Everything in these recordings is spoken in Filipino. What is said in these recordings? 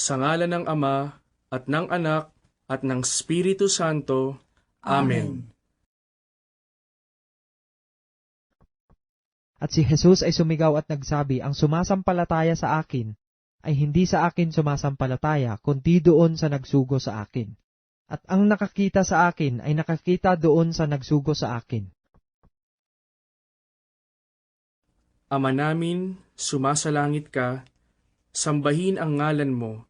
Sa ngala ng Ama, at ng Anak, at ng Espiritu Santo. Amen. At si Jesus ay sumigaw at nagsabi, Ang sumasampalataya sa akin ay hindi sa akin sumasampalataya, kundi doon sa nagsugo sa akin. At ang nakakita sa akin ay nakakita doon sa nagsugo sa akin. Ama namin, sumasalangit ka, sambahin ang ngalan mo,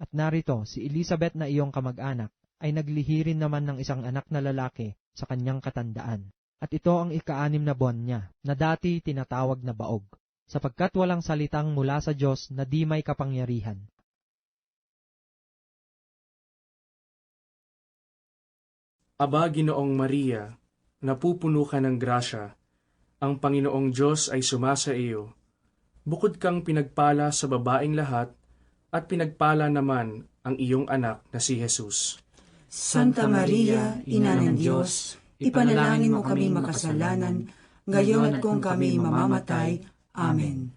At narito, si Elizabeth na iyong kamag-anak ay naglihirin naman ng isang anak na lalaki sa kanyang katandaan. At ito ang ikaanim na buwan niya, na dati tinatawag na baog, sapagkat walang salitang mula sa Diyos na di may kapangyarihan. Aba, Ginoong Maria, napupuno ka ng grasya, ang Panginoong Diyos ay sumasa iyo. Bukod kang pinagpala sa babaing lahat, at pinagpala naman ang iyong anak na si Jesus. Santa Maria, Ina ng Diyos, ipanalangin mo kami makasalanan, ngayon at kung kami mamamatay. Amen.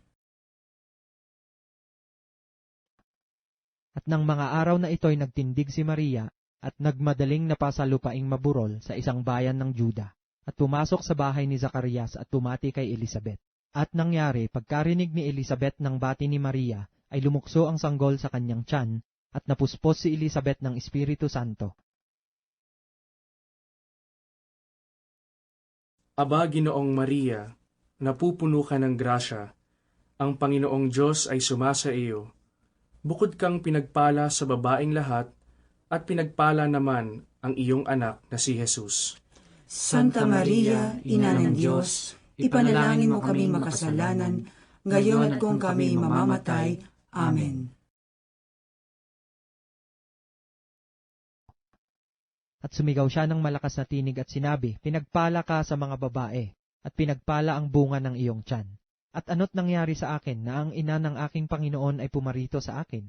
At ng mga araw na ito'y nagtindig si Maria at nagmadaling napasalupaing maburol sa isang bayan ng Juda at pumasok sa bahay ni Zacarias at tumati kay Elizabeth. At nangyari, pagkarinig ni Elizabeth ng bati ni Maria, ay lumukso ang sanggol sa kanyang tiyan at napuspos si Elizabeth ng Espiritu Santo. Aba, Ginoong Maria, napupuno ka ng grasya, ang Panginoong Diyos ay sumasa iyo. Bukod kang pinagpala sa babaing lahat, at pinagpala naman ang iyong anak na si Jesus. Santa Maria, Ina ng Diyos, ipanalangin mo kami makasalanan, ngayon at kung kami mamamatay. Amen. At sumigaw siya ng malakas na tinig at sinabi, Pinagpala ka sa mga babae, at pinagpala ang bunga ng iyong tiyan. At ano't nangyari sa akin na ang ina ng aking Panginoon ay pumarito sa akin?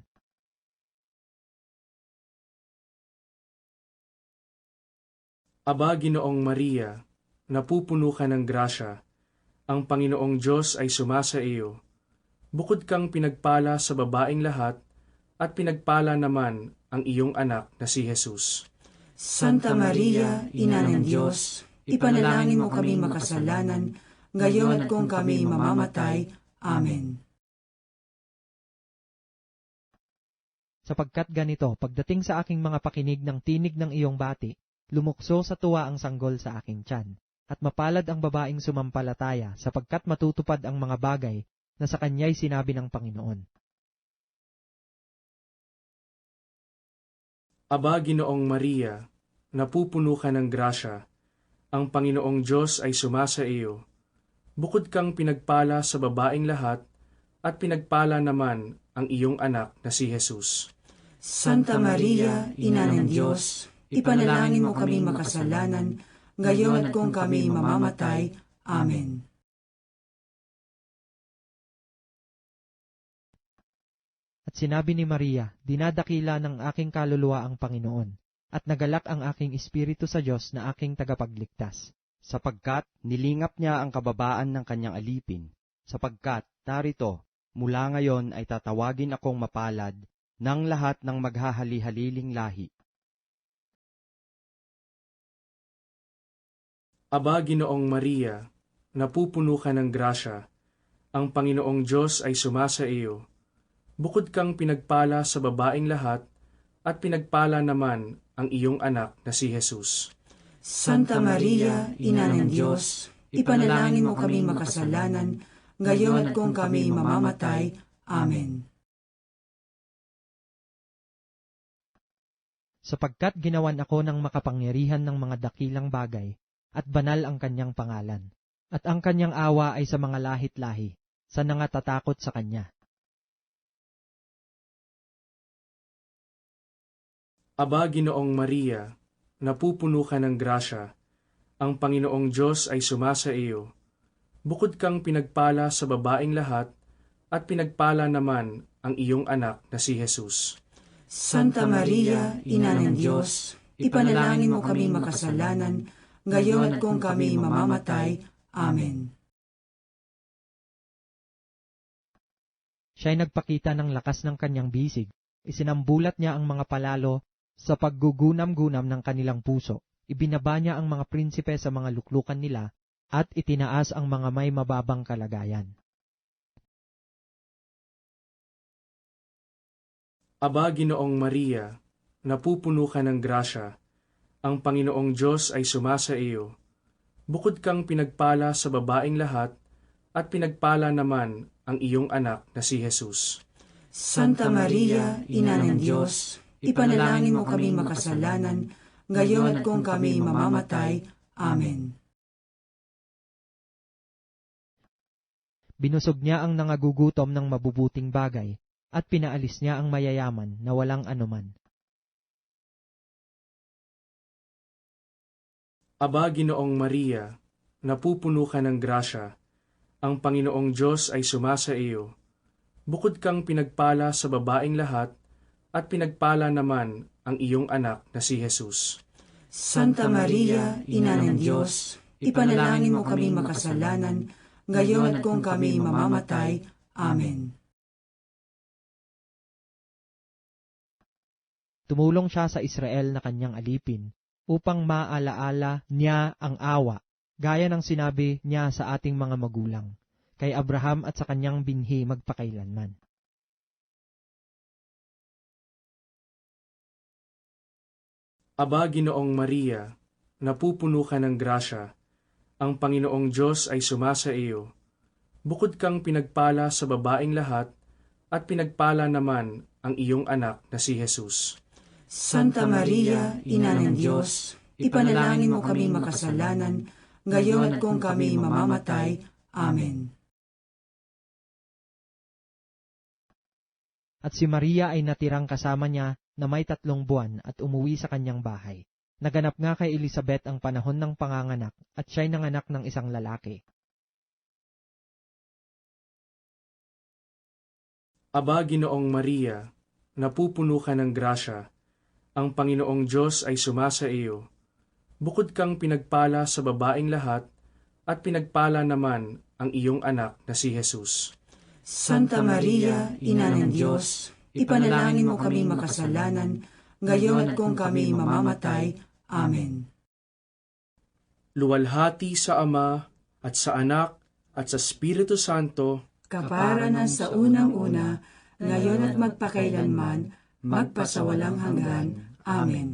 Aba, Ginoong Maria, napupuno ka ng grasya, ang Panginoong Diyos ay sumasa iyo. Bukod kang pinagpala sa babaing lahat, at pinagpala naman ang iyong anak na si Jesus. Santa Maria, Ina ng Diyos, ipanalangin mo kami makasalanan, ngayon at kung kami mamamatay. Amen. Sapagkat ganito, pagdating sa aking mga pakinig ng tinig ng iyong bati, lumukso sa tuwa ang sanggol sa aking tiyan, at mapalad ang babaeng sumampalataya sapagkat matutupad ang mga bagay na sa kanya'y sinabi ng Panginoon. Aba, Ginoong Maria, napupuno ka ng grasya, ang Panginoong Diyos ay sumasa iyo. Bukod kang pinagpala sa babaing lahat, at pinagpala naman ang iyong anak na si Jesus. Santa Maria, Ina ng Diyos, ipanalangin mo kami makasalanan, ngayon at kung kami mamamatay. Amen. At sinabi ni Maria, dinadakila ng aking kaluluwa ang Panginoon, at nagalak ang aking espiritu sa Diyos na aking tagapagligtas. sapagkat nilingap niya ang kababaan ng kanyang alipin, sapagkat, narito, mula ngayon ay tatawagin akong mapalad ng lahat ng maghahali-haliling lahi. Aba, Ginoong Maria, napupuno ka ng grasya, ang Panginoong Diyos ay sumasa iyo. Bukod kang pinagpala sa babaing lahat, at pinagpala naman ang iyong anak na si Jesus. Santa Maria, Ina ng Diyos, ipanalangin mo kami makasalanan, ngayon at kung kami mamamatay. Amen. sapagkat ginawan ako ng makapangyarihan ng mga dakilang bagay, at banal ang kanyang pangalan. At ang kanyang awa ay sa mga lahit-lahi, sa nangatatakot sa kanya. Aba, Ginoong Maria, napupuno ka ng grasya, ang Panginoong Diyos ay sumasa iyo. Bukod kang pinagpala sa babaing lahat, at pinagpala naman ang iyong anak na si Jesus. Santa Maria, Ina ng Diyos, ipanalangin mo kami makasalanan, ngayon at kung kami mamamatay. Amen. Siya'y nagpakita ng lakas ng kanyang bisig. Isinambulat niya ang mga palalo sa paggugunam-gunam ng kanilang puso. Ibinaba niya ang mga prinsipe sa mga luklukan nila at itinaas ang mga may mababang kalagayan. Aba, Ginoong Maria, napupuno ka ng grasya, ang Panginoong Diyos ay sumasa iyo. Bukod kang pinagpala sa babaing lahat, at pinagpala naman ang iyong anak na si Jesus. Santa Maria, Ina ng Diyos, ipanalangin mo kami makasalanan, ngayon at kung kami mamamatay. Amen. Binusog niya ang nangagugutom ng mabubuting bagay at pinaalis niya ang mayayaman na walang anuman. Aba, Ginoong Maria, napupuno ka ng grasya, ang Panginoong Diyos ay sumasa iyo. Bukod kang pinagpala sa babaing lahat, at pinagpala naman ang iyong anak na si Jesus. Santa Maria, Ina ng Diyos, ipanalangin mo kami makasalanan, ngayon at kung kami mamamatay. Amen. Tumulong siya sa Israel na kanyang alipin upang maalaala niya ang awa, gaya ng sinabi niya sa ating mga magulang, kay Abraham at sa kanyang binhi magpakailanman. Aba, Ginoong Maria, napupuno ka ng grasya, ang Panginoong Diyos ay sumasa iyo. Bukod kang pinagpala sa babaing lahat, at pinagpala naman ang iyong anak na si Jesus. Santa Maria, Ina ng Diyos, ipanalangin mo kami makasalanan, ngayon at kung kami mamamatay. Amen. At si Maria ay natirang kasama niya na may tatlong buwan at umuwi sa kanyang bahay. Naganap nga kay Elizabeth ang panahon ng panganganak at siya'y nanganak ng isang lalaki. Aba, Ginoong Maria, napupuno ka ng grasya, ang Panginoong Diyos ay sumasa iyo. Bukod kang pinagpala sa babaing lahat, at pinagpala naman ang iyong anak na si Jesus. Santa Maria, Ina ng Diyos, ipanalangin mo kami makasalanan, ngayon at kung kami mamamatay. Amen. Luwalhati sa Ama, at sa Anak, at sa Espiritu Santo, Kapara na sa unang-una, ngayon at magpakailanman, magpasawalang hanggan. Amen.